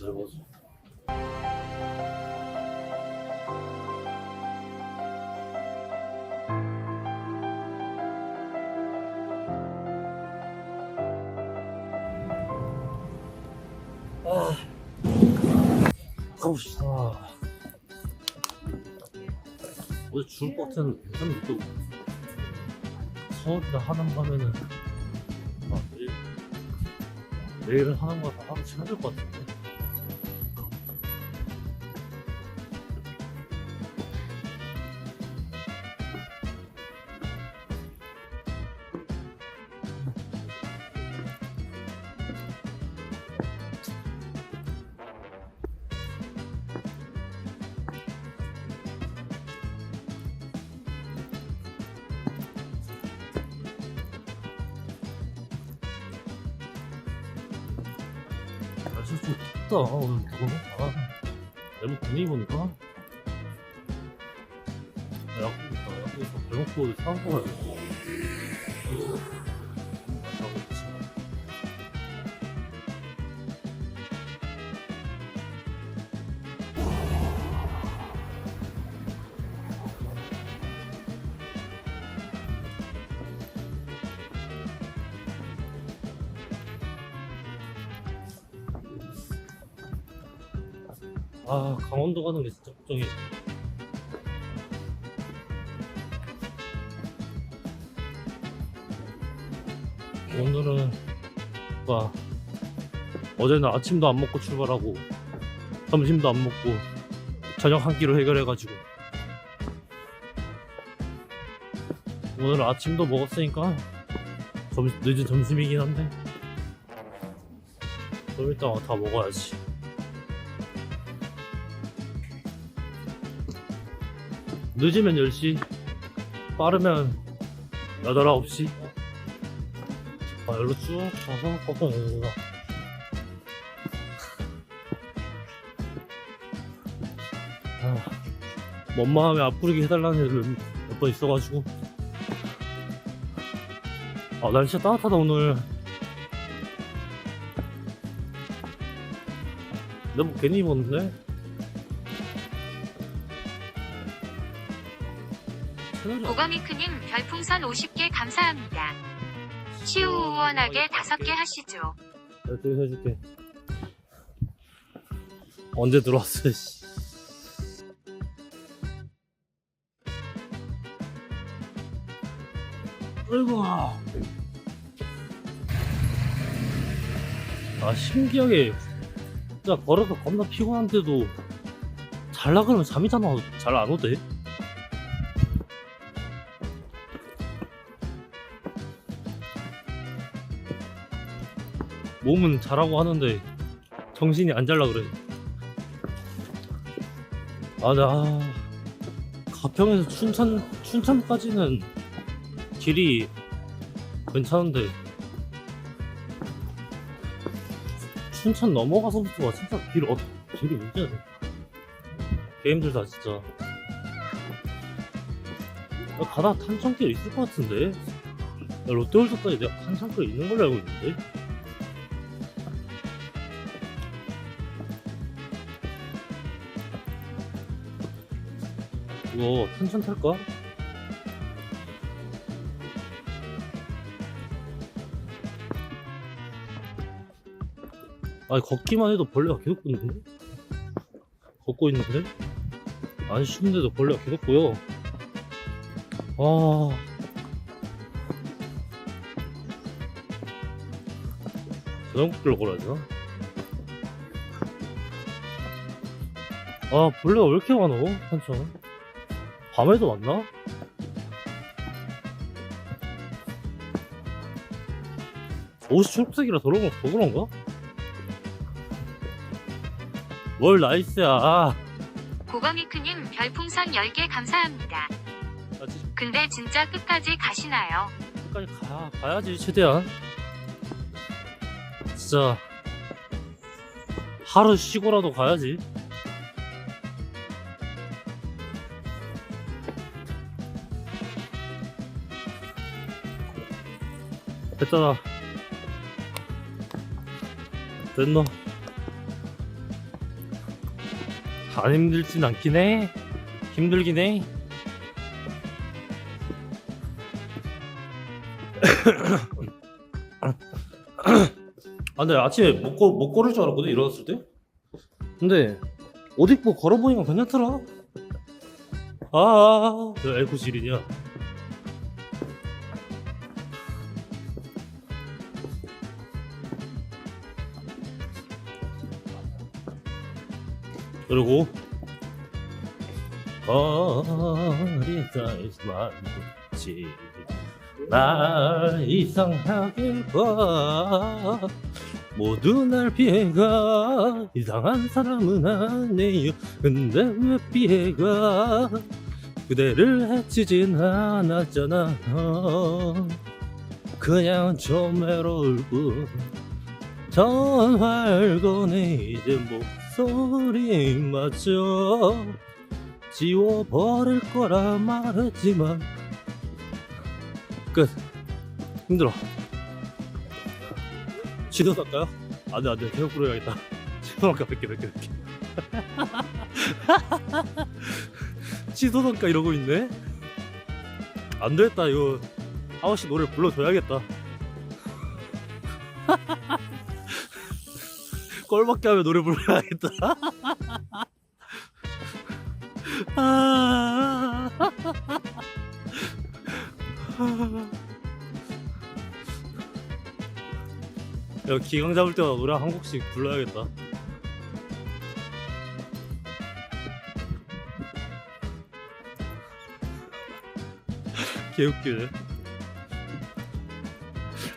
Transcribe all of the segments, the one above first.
기다려보자. 아, 가봅시다. 어제 죽을 것 같은 괜찮은데 또 서울이나 하남 가면은 아, 내일 내일은 하는 거다 하루 치면 될것 같은데. 날씨 좀 덥다 오늘 그거는 아 내목 분위기 보니까 야구 있다 야구에서 배 먹고 사온 거야 가고 아 강원도 가는 게 진짜 걱정이 오늘은 와 어제는 아침도 안 먹고 출발하고 점심도 안 먹고 저녁 한 끼로 해결해가지고. 오늘 아침도 먹었으니까 점, 늦은 점심이긴 한데 좀 이따 다 먹어야지 늦으면 10시 빠르면 8, 9시. 아 여기로 쭉 가서 꺾어 내려가 아, 먼 마음에 앞구르기 해달라는 애들 몇 번 있어가지고. 아 날씨가 따뜻하다 오늘. 내가 뭐 괜히 입었는 고광이크님 별풍선 50개 감사합니다. 시우우원하게 5개 하시죠. 내가 또 해줄게. 언제 들어왔어, 씨. 아이고. 아, 신기하게. 진짜 걸어서 겁나 피곤한데도 잘라 그러면 잠이 잘안 오대. 몸은 잘하고 하는데 정신이 안 잘라 그래. 아, 나 가평에서 춘천 춘천까지는 길이 괜찮은데 춘천 넘어가서부터가 진짜 길 어, 길이 문제야. 개 힘들다 진짜. 야, 가다 탄천길 있을 것 같은데. 야, 롯데월드까지 내가 탄천길 있는 걸로 알고 있는데. 이거 탄천 탈까? 아니 걷기만 해도 벌레가 계속 붙는데? 걷고 있는데? 안 쉬는데도 벌레가 계속 보여 아 자전거길로 걸어야 되나? 아 벌레가 왜 이렇게 많어 탄천 밤에도 왔나? 옷이 초록색이라 더러운 거, 더 그런가? 뭘 나이스야. 아, 고광이크님 별풍선 10개 감사합니다. 나 진짜 근데 진짜 끝까지 가시나요? 끝까지 가, 가야지, 최대한. 진짜. 하루 쉬고라도 가야지. 됐잖아. 됐노. 안 힘들진 않긴 해. 힘들긴 해. 아, 근데 아침에 못, 걸, 못 걸을 줄 알았거든, 일어났을 때? 근데, 옷 입고 걸어보니까 괜찮더라. 아, 너 에코 지리냐? 그리고 거리다만 지. 날 이상하게 봐. 모두 날 피해가 이상한 사람은 아니에요. 근데 왜 피해가? 그대를 해치진 않았잖아. 그냥 좀 외로울 뿐 전화를 거네 이제 목 소리마저 지워버릴 거라 말했지만. 끝. 힘들어. 지도 살까요? 안돼 안돼. 계속 부르야겠다. 지도 살까? 100개 100개 100개 지도 살까? 이러고 있네? 안 되겠다. 이거 하우씨 노래 불러줘야겠다 꼴밖에 하면 노래 불러야겠다 아. 야, 기강 잡을 때마다 노래 한 곡씩 불러야겠다. 개웃기네.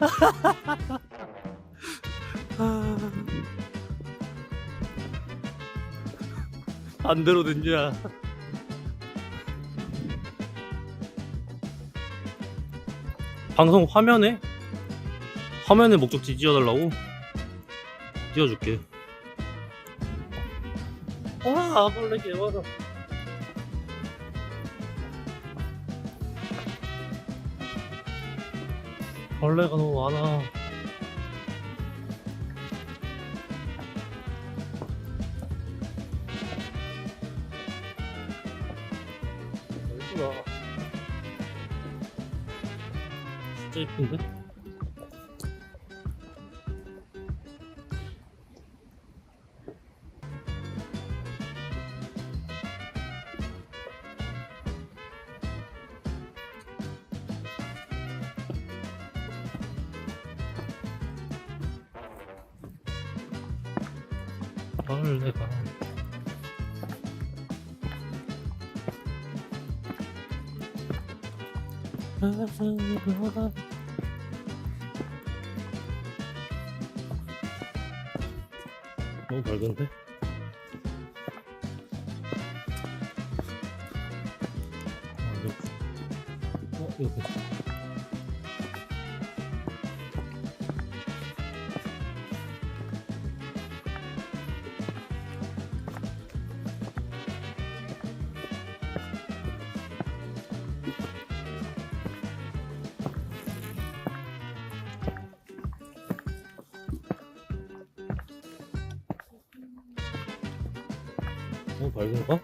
반대로 됐냐? 방송 화면에 화면에 목적지 띄워달라고 띄워줄게. 와 벌레 개많아. 벌레가 너무 많아. 진짜 예쁜데? 벌레가 너무 밝은데? 아, 이거- 어, 이거 너무 밝은가?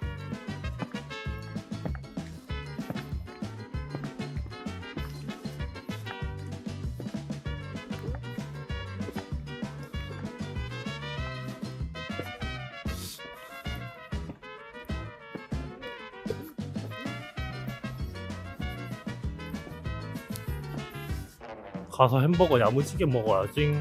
가서 햄버거 야무지게 먹어야지.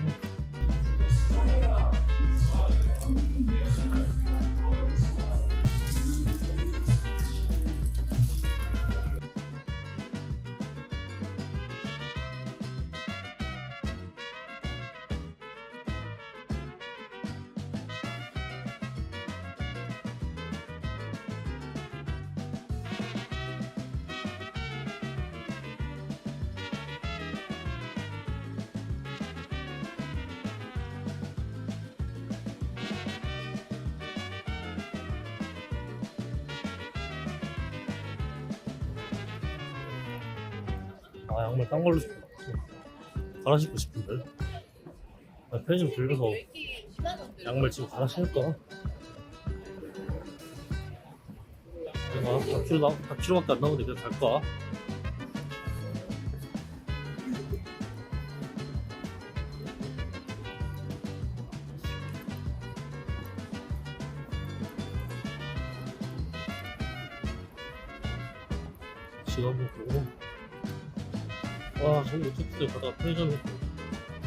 아 양말 딴 걸로 갈아 신고 싶은데 아, 편의점 들려서 양말 지금 갈아 신을까? 아, 4km 나, 4km밖에 안 남았는데 그냥 갈까? 지금 한번 보고 와 저기 어떻게 가다가 편의점에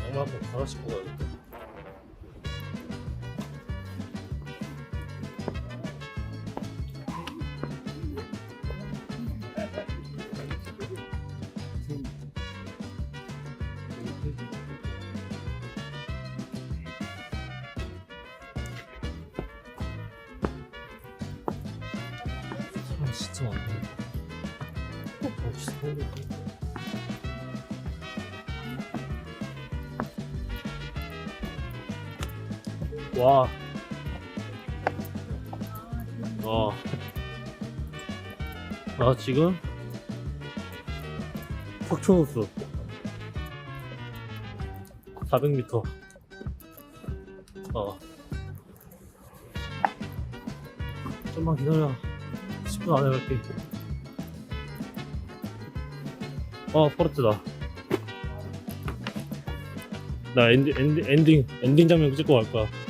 양말 한번 갈아 신고 가야겠다 사람 진짜 많네. 어, 진짜 많네. 와. 와. 나 지금 석촌호수 400m. 어. 좀만 기다려. 10분 안에 갈게. 어, 포르트다. 나 엔딩, 엔딩, 엔딩, 엔딩 장면 찍고 갈 거야. 끝.